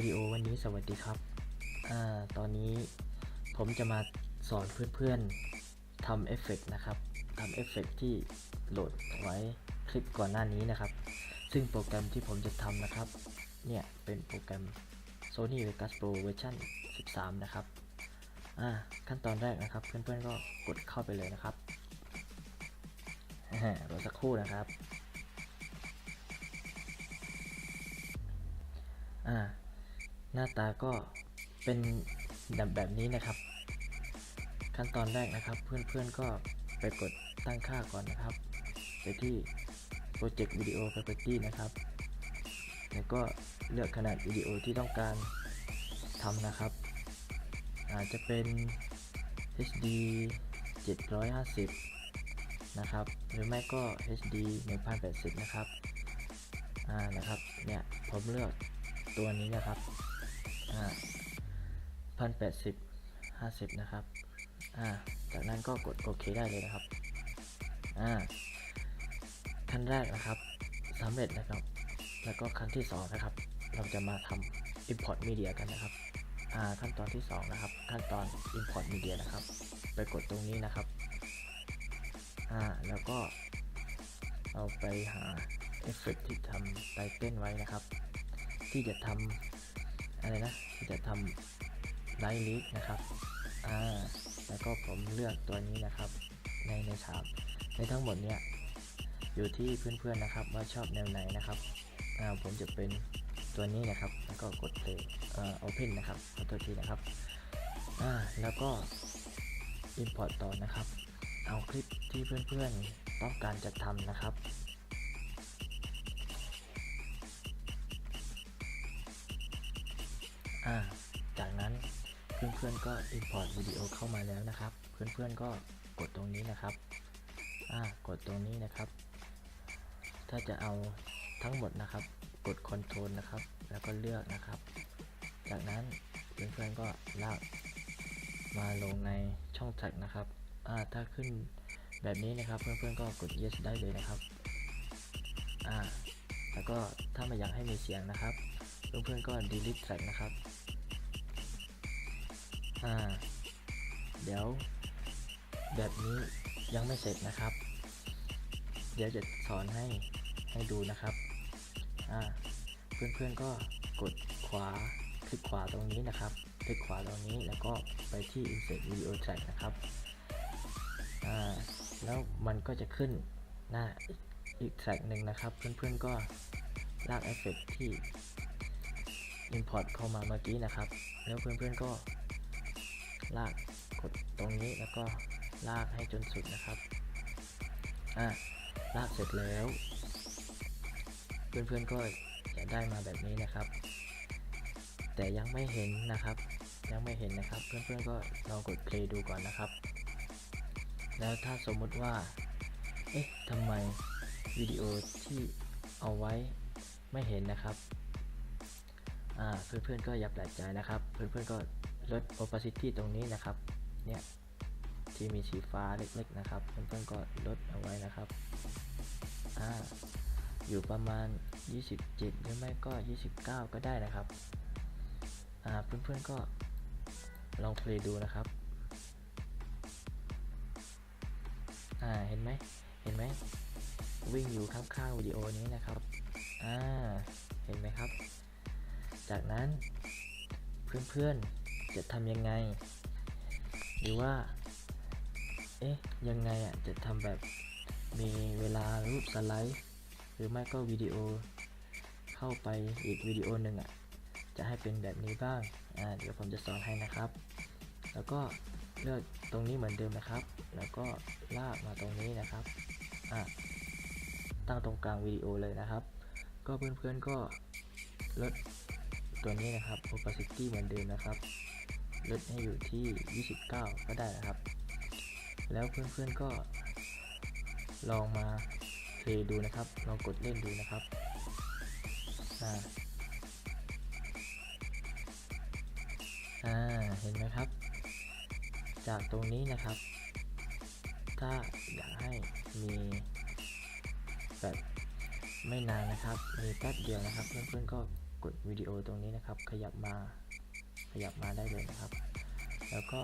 ตูดิโอวันนี้สวัสดีครับอตอนนี้ผมจะมาสอนเพื่อนๆทำเอฟเฟกต์นะครับทำเอฟเฟกต์ที่โหลดไว้คลิปก่อนหน้านี้นะครับ ซึ่งโปรแกรมที่ผมจะทำนะครับ เนี่ยเป็นโปรแกรม Sony Vegas Pro เวอร์ชัน13 นะครับขั้นตอนแรกนะครับ เพื่อนๆก็กดเข้าไปเลยนะครับรอสักครู่นะครับ อ่า หน้าตาก็เป็นแบบแบบนี้นะครับ ขั้นตอนแรกนะครับ เพื่อนๆก็ไปกดตั้งค่าก่อนนะครับ ไปที่ Project Video Property นะครับ แล้วก็เลือกขนาดวิดีโอที่ต้องการทำนะครับ อาจจะเป็น HD 750 นะครับ หรือไม่ก็ HD 1080 นะครับ อ่า นะครับ เนี่ย ผมเลือกตัวนี้นะครับ พันแปดสิบห้าสิบนะครับ อ่า จากนั้นก็กดโอเคได้เลยนะครับ อ่า ขั้นแรกนะครับสำเร็จนะครับ แล้วก็ขั้นที่สองนะครับ เราจะมาทำ import media กันนะครับ อ่า ขั้นตอนที่สองนะครับ ขั้นตอน import media นะครับ ไปกดตรงนี้นะครับ อ่า แล้วก็เอาไปหาเอฟเฟกที่ทำไตเติ้ลไว้นะครับ ที่จะทำ อะไรนะจะทำไลท์ลิสนะครับอ่าแล้วก็ผมเลือกตัวนี้นะครับ ในในฉากในทั้งหมดเนี่ยอยู่ที่เพื่อนๆนะครับ ว่าชอบแนวไหนนะครับอ่าผมจะเป็นตัวนี้นะครับ แล้วก็กด play เอ่อ open นะครับขอโทษทีนะครับอ่าแล้วก็ import ต่อนะครับ เอาคลิปที่เพื่อนๆต้องการจะทำนะครับ อ่าจากนั้นเพื่อนๆก็ import วิดีโอเข้ามาแล้วนะครับ เพื่อนๆก็กดตรงนี้นะครับอ่ากดตรงนี้นะครับ ถ้าจะเอาทั้งหมดนะครับ กด Ctrl นะครับ แล้วก็เลือกนะครับ จากนั้นเพื่อนๆก็ลากมาลงในช่องแท็กนะครับอ่าถ้าขึ้นแบบนี้นะครับ เพื่อนๆก็กด yes ได้เลยนะครับอ่าแล้วก็ถ้าไม่อยากให้มีเสียงนะครับ เพื่อนๆก็ delete track นะครับ อ่า เดี๋ยว แบบนี้ยังไม่เสร็จนะครับ เดี๋ยวจะสอนให้ให้ดูนะครับ อ่า เพื่อนๆก็กดขวา คลิกขวาตรงนี้นะครับ คลิกขวาตรงนี้แล้วก็ไปที่ insert video track นะครับ อ่า แล้วมันก็จะขึ้นหน้าอีกอีกแทร็กหนึ่งนะครับ เพื่อนๆก็ลากเอฟเฟกต์ที่ import เข้ามาเมื่อกี้นะครับ แล้วเพื่อนๆก็ ลากกดตรงนี้แล้วก็ลากให้จนสุดนะครับ อะ ลากเสร็จแล้ว เพื่อนๆก็จะได้มาแบบนี้นะครับ แต่ยังไม่เห็นนะครับ ยังไม่เห็นนะครับ เพื่อนๆก็ลองกด play ดูก่อนนะครับ แล้วถ้าสมมุติว่า เอ๊ะทำไมวิดีโอที่เอาไว้ไม่เห็นนะครับ เพื่อนๆก็อย่าแปลกใจนะครับ เพื่อนๆก็ลด opacity ตรงนี้นะครับ เนี่ยที่มีสีฟ้าเล็กๆนะครับ เพื่อนๆก็ลดเอาไว้นะครับออยู่ประมาณ 27 หรือไม่ก็ 29 ก็ได้นะครับอ่าเพื่อนๆก็ลองเพลย์ดูนะครับเห็นไหมเห็นไหมวิ่งอยู่ข้างๆวิดีโอนี้นะครับ อ่า เห็นไหมครับ จากนั้นเพื่อนๆจะทำยังไง หรือว่า เอ๊ะ ยังไงอะ จะทำแบบมีเวลารูปสไลด์ หรือไม่ก็วิดีโอเข้าไปอีกวิดีโอหนึ่งอะ จะให้เป็นแบบนี้บ้าง อ่า เดี๋ยวผมจะสอนให้นะครับ แล้วก็เลือกตรงนี้เหมือนเดิมนะครับ แล้วก็ลากมาตรงนี้นะครับ อะตั้งตรงกลางวิดีโอเลยนะครับ ก็เพื่อนๆก็ลด ตัวนี้นะครับ opacity เหมือนเดิมนะครับลดให้อยู่ที่ 29 ก็ได้นะครับ แล้วเพื่อนๆก็ ลองมาเพลย์ดูนะครับ ลองกดเล่นดูนะครับอ่าอ่าเห็นไหมครับ จากตรงนี้นะครับ ถ้าอยากให้มีแบบไม่นานนะครับ มีแป๊บเดียวนะครับ เพื่อนๆก็ กดวิดีโอตรงนี้นะครับ ขยับมาขยับมาได้เลยนะครับ แล้วก็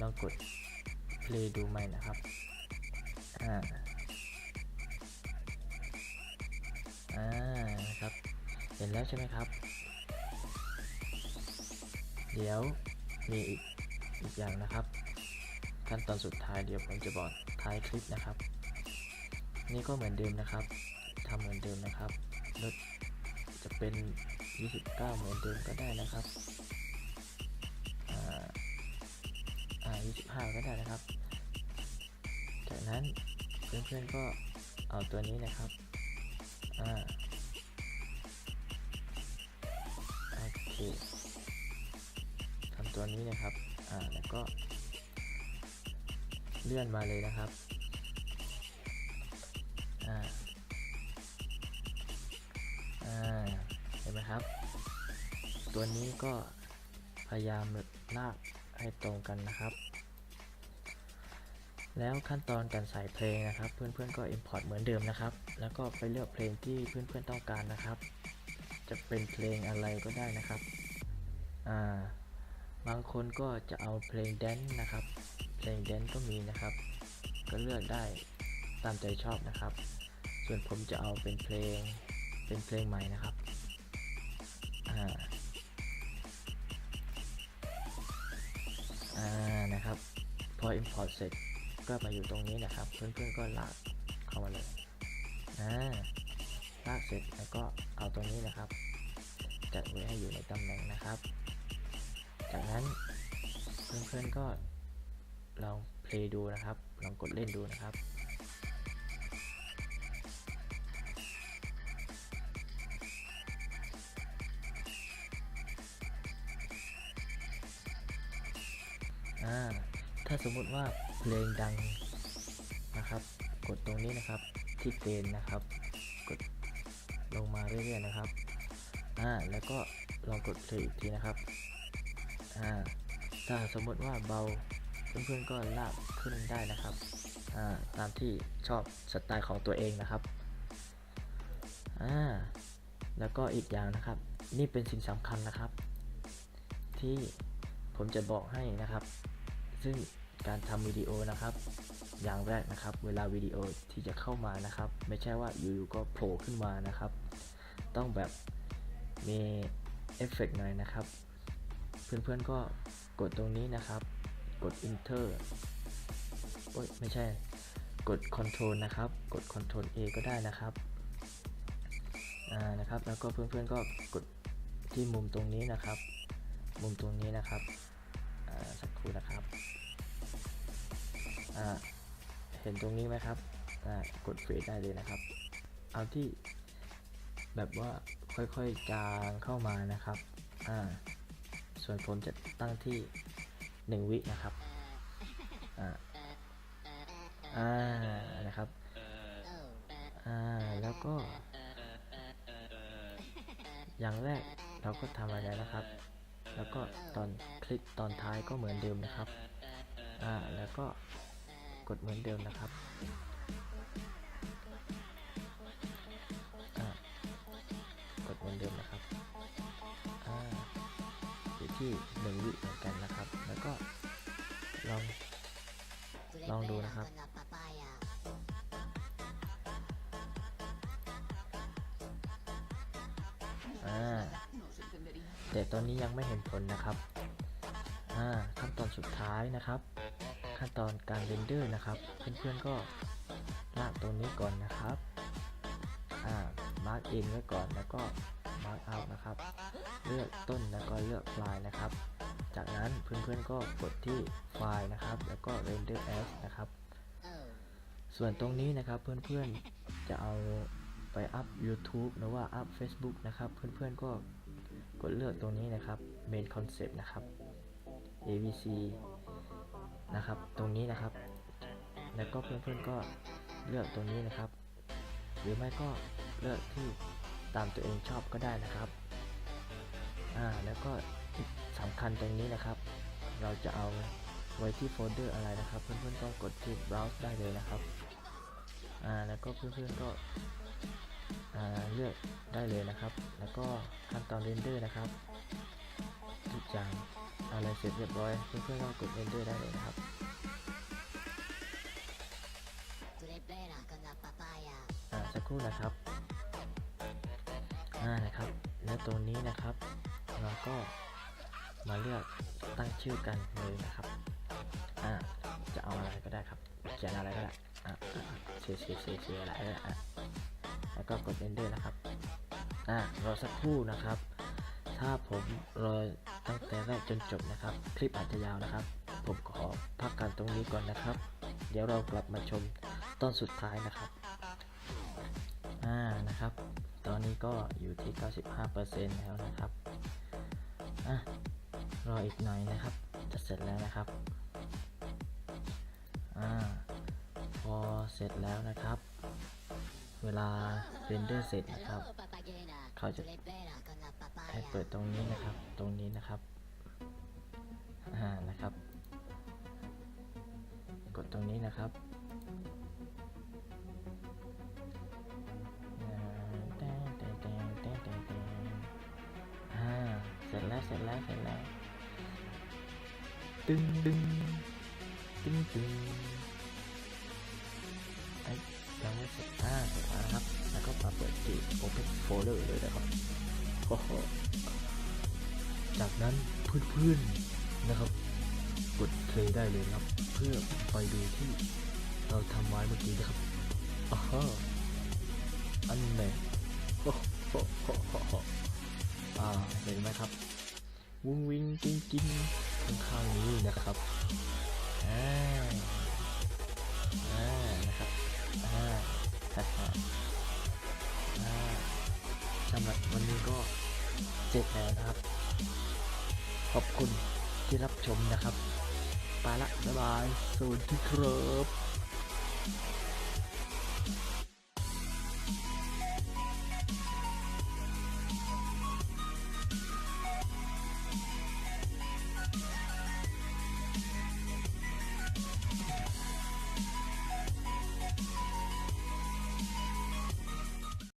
ลองกด play ดูใหม่นะครับอ่าอ่านะครับ เห็นแล้วใช่ไหมครับ เดี๋ยวมีอีกอีกอย่างนะครับ ขั้นตอนสุดท้ายเดี๋ยวผมจะบอกท้ายคลิปนะครับ นี่ก็เหมือนเดิมนะครับทำเหมือนเดิมนะครับลด เป็น 29 เหมือนเดิมก็ได้นะครับอ่าอ่า25 ก็ได้นะครับ จากนั้นเพื่อนๆก็เอาตัวนี้นะครับอ่าโอเคทำตัวนี้นะครับอ่าแล้วก็ เลื่อนมาเลยนะครับอ่าอ่า เห็นไหมครับ ตัวนี้ก็พยายามลากให้ตรงกันนะครับ แล้วขั้นตอนการใส่เพลงนะครับ เพื่อนๆก็ Import เหมือนเดิมนะครับ แล้วก็ไปเลือกเพลงที่เพื่อนๆต้องการนะครับ จะเป็นเพลงอะไรก็ได้นะครับอ่าบางคนก็จะเอาเพลงแดนซ์นะครับ เพลงแดนซ์ก็มีนะครับ ก็เลือกได้ตามใจชอบนะครับ ส่วนผมจะเอาเป็นเพลง เป็นเพลงใหม่นะครับอ่าอ่านะครับ พอ import เสร็จก็มาอยู่ตรงนี้นะครับ เพื่อนๆก็ลากเข้ามาเลยอ่าลากเสร็จแล้วก็เอาตรงนี้นะครับจัดไว้ให้อยู่ในตำแหน่งนะครับ จากนั้นเพื่อนๆก็ลองเพลย์ดูนะครับ ลองกดเล่นดูนะครับ อ่าถ้าสมมุติว่าเพลงดังนะครับ กดตรงนี้นะครับที่เกณฑ์นะครับ กดลงมาเรื่อยๆนะครับอ่าแล้วก็ลองกดเพลงอีกทีนะครับอ่าถ้าสมมติว่าเบาเพื่อนๆก็ลากขึ้นได้นะครับอ่าตามที่ชอบสไตล์ของตัวเองนะครับอ่าแล้วก็อีกอย่างนะครับ นี่เป็นสิ่งสำคัญนะครับ ที่ผมจะบอกให้นะครับ ซึ่งการทำวิดีโอนะครับ อย่างแรกนะครับ เวลาวิดีโอที่จะเข้ามานะครับ ไม่ใช่ว่าอยู่ๆก็โผล่ขึ้นมานะครับ ต้องแบบมีเอฟเฟกต์หน่อยนะครับ เพื่อนๆก็กดตรงนี้นะครับ กด enter โอ้ยไม่ใช่ กด control นะครับ กด control A ก็ได้นะครับอ่านะครับ แล้วก็เพื่อนๆก็กดที่มุมตรงนี้นะครับ มุมตรงนี้นะครับ อยู่นะครับเห็นตรงนี้ไหมครับกดเฟดได้เลยนะครับ เอาที่แบบว่าค่อยๆจางเข้ามานะครับส่วนผมจะตั้งที่ 1 วินะครับอ่านะครับอ่าแล้วก็ อย่างแรกเราก็ทำอะไรนะครับ แล้วก็ตอน คลิกตอนท้ายก็เหมือนเดิมนะครับ อ่า แล้วก็กดเหมือนเดิมนะครับกดเหมือนเดิมนะครับอ่าอยู่ที่หนึ่งวิเหมือนกันนะครับ แล้วก็ลองลองดูนะครับอ่าแต่ตอนนี้ยังไม่เห็นผลนะครับ ขั้นตอนสุดท้ายนะครับ ขั้นตอนการเรนเดอร์นะครับ เพื่อนๆก็ลากตรงนี้ก่อนนะครับอ่ามาร์กอินไว้ก่อนแล้วก็มาร์กเอานะครับ เลือกต้นแล้วก็เลือกปลายนะครับ จากนั้นเพื่อนๆก็กดที่ไฟล์นะครับ แล้วก็ render as นะครับ ส่วนตรงนี้นะครับเพื่อนๆจะเอาไปอัพ YouTube หรือว่าอัพ Facebook นะครับ เพื่อนๆก็กดเลือกตรงนี้นะครับ main concept นะครับ AVC นะครับ ตรงนี้นะครับ แล้วก็เพื่อนๆก็เลือกตรงนี้นะครับ หรือไม่ก็เลือกที่ตามตัวเองชอบก็ได้นะครับ อ่า แล้วก็สำคัญตรงนี้นะครับ เราจะเอาไว้ที่โฟลเดอร์อะไรนะครับ เพื่อนๆก็กดที่ browse ได้เลยนะครับ อ่า แล้วก็เพื่อนๆก็อ่าเลือกได้เลยนะครับ แล้วก็ขั้นตอนเรนเดอร์นะครับ ทุกอย่าง อะไรเสร็จเรียบร้อยเพื่อนๆก็กดเรนเดอร์ได้เลยนะครับ Tu l'hai bella con la papaya. อ่าสักครู่นะครับอ่านะครับ แล้วตัวนี้นะครับ เราก็มาเลือกตั้งชื่อกันเลยนะครับอ่าจะเอาอะไรก็ได้ครับเขียนอะไรก็ได้อ่าอ่าอ่าเชียร์เชียร์เชียร์เชียร์อะไรก็ได้อะแล้วก็กด enter นะครับอ่า รอสักครู่นะครับ ถ้าผมรอตั้งแต่แรกจนจบนะครับ คลิปอาจจะยาวนะครับ ผมขอพักกันตรงนี้ก่อนนะครับ เดี๋ยวเรากลับมาชมตอนสุดท้ายนะครับอ่านะครับ ตอนนี้ก็อยู่ที่ 95%แล้วนะครับอะรออีกหน่อยนะครับ จะเสร็จแล้วนะครับอ่าพอเสร็จแล้วนะครับ เวลาเรนเดอร์เสร็จนะครับ Hello, papagena. Thôi Tu chứ. ให้เปิดตรงนี้นะครับ ตรงนี้นะครับ อ่า นะครับ กดตรงนี้นะครับอ่าแต้งแต้งแต้งแต้งแต้งแต้งอ่าเสร็จแล้ว เสร็จแล้ว เสร็จแล้ว ตึงตึงตึงตึงไอ้ยังไม่เสร็จอ่าเสร็จแล้วนะครับ แล้วก็มาเปิดที่ Open Folder เลยนะครับ จากนั้นเพื่อนๆนะครับ กดเพลย์ได้เลยนะครับ เพื่อไปดูที่เราทำไว้เมื่อกี้นะครับอ้าฮะอันไหนโอ้โหอ่าเห็นไหมครับ วุ้งวิงกิ้งกิ้งข้างๆนี้นะครับอ่า ก็เสร็จแล้วนะครับ ขอบคุณที่รับชมนะครับ ไปละบ๊ายบายสวัสดีครับ